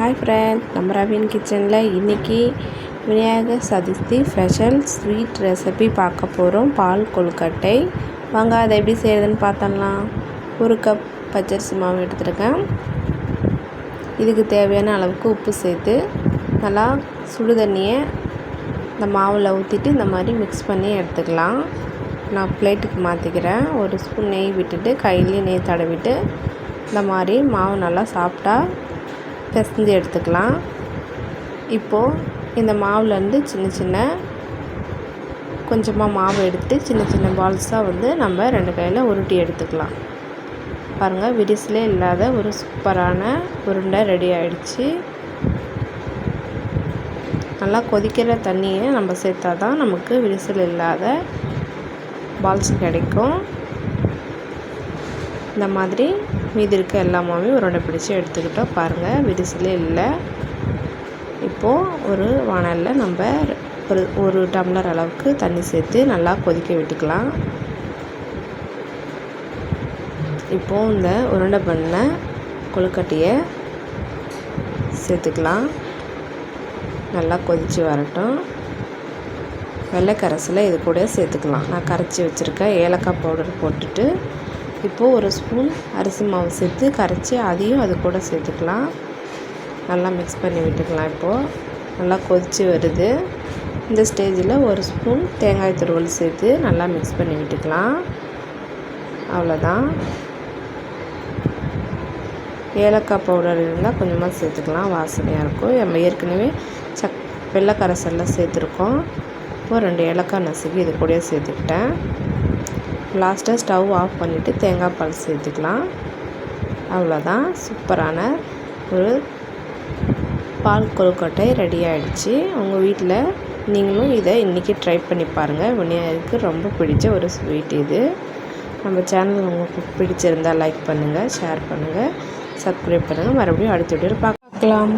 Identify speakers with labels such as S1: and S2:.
S1: Hi friend நம்ம ரவீன் கிச்சனில் இன்றைக்கி Vinayagar Chaturthi special sweet recipe பார்க்க போகிறோம் பால் கொழுக்கட்டை. வாங்க அதை எப்படி செய்கிறதுன்னு பார்த்தோம்லாம் ஒரு கப் பச்சரிசி மாவு எடுத்துருக்கேன். இதுக்கு தேவையான அளவுக்கு உப்பு சேர்த்து நல்லா சுடு தண்ணியை இந்த மாவில் ஊற்றிட்டு இந்த மாதிரி மிக்ஸ் பண்ணி எடுத்துக்கலாம். நான் பிளேட்டுக்கு மாற்றிக்கிறேன் ஒரு ஸ்பூன் நெய் விட்டுட்டு கையிலேயே நெய் தடவிட்டு இந்த மாதிரி மாவு நல்லா சாப்பிட்டா பிசைஞ்சு எடுத்துக்கலாம். இப்போது இந்த மாவுலேருந்து சின்ன சின்ன கொஞ்சமாக மாவு எடுத்து சின்ன சின்ன பால்ஸாக வந்து நம்ம ரெண்டு கையில் உருட்டி எடுத்துக்கலாம். பாருங்கள் விரிசலே இல்லாத ஒரு சூப்பரான உருண்டை ரெடி ஆகிடுச்சு நல்லா கொதிக்கிற தண்ணியை நம்ம சேர்த்தா தான் நமக்கு விரிசல் இல்லாத பால்ஸ் கிடைக்கும். இந்த மாதிரி மீதி இருக்க எல்லா மாவையும் உருண்டை பிடிச்சி எடுத்துக்கிட்டோம் பாருங்கள் விரிசலே இல்லை. இப்போது ஒரு வானலில் நம்ம ஒரு ஒரு டம்ளர் அளவுக்கு தண்ணி சேர்த்து நல்லா கொதிக்க விட்டுக்கலாம். இப்போது இந்த உருண்டை பண்ண கொழுக்கட்டையை சேர்த்துக்கலாம். நல்லா கொதித்து வரட்டும். வெள்ளை கரைசலை இது கூட சேர்த்துக்கலாம். நான் கரைச்சி வச்சுருக்கேன் ஏலக்காய் பவுடர் போட்டுட்டு இப்போது ஒரு ஸ்பூன் அரிசி மாவு சேர்த்து கரைச்சி அதையும் அது கூட சேர்த்துக்கலாம். நல்லா மிக்ஸ் பண்ணி விட்டுக்கலாம் இப்போது நல்லா கொதித்து வருது. இந்த ஸ்டேஜில் ஒரு ஸ்பூன் தேங்காய் துருவல் சேர்த்து நல்லா மிக்ஸ் பண்ணி விட்டுக்கலாம். அவ்வளோதான். ஏலக்காய் பவுடர் இருந்தால் கொஞ்சமாக சேர்த்துக்கலாம். வாசனையாக இருக்கும். நம்ம ஏற்கனவே சக் வெள்ளை கரைசல்லாம் சேர்த்துருக்கோம். இப்போது ரெண்டு ஏலக்காய் நசுக்கி இது கூட சேர்த்துக்கிட்டேன். லாஸ்ட்டாக ஸ்டவ் ஆஃப் பண்ணிவிட்டு தேங்காய் பால் சேர்த்துக்கலாம். அவ்வளோதான். சூப்பரான ஒரு பால் கொழுக்கட்டை ரெடி ஆகிடுச்சு உங்கள் வீட்டில் நீங்களும் இதை இன்றைக்கி ட்ரை பண்ணி பாருங்கள் விநாயகருக்கு ரொம்ப பிடிச்ச ஒரு ஸ்வீட் இது. நம்ம சேனல் உங்களுக்கு பிடிச்சிருந்தால் லைக் பண்ணுங்கள் ஷேர் பண்ணுங்கள் சப்ஸ்கிரைப் பண்ணுங்கள் மறுபடியும் அடுத்த வீடியோவில் பார்க்கலாம்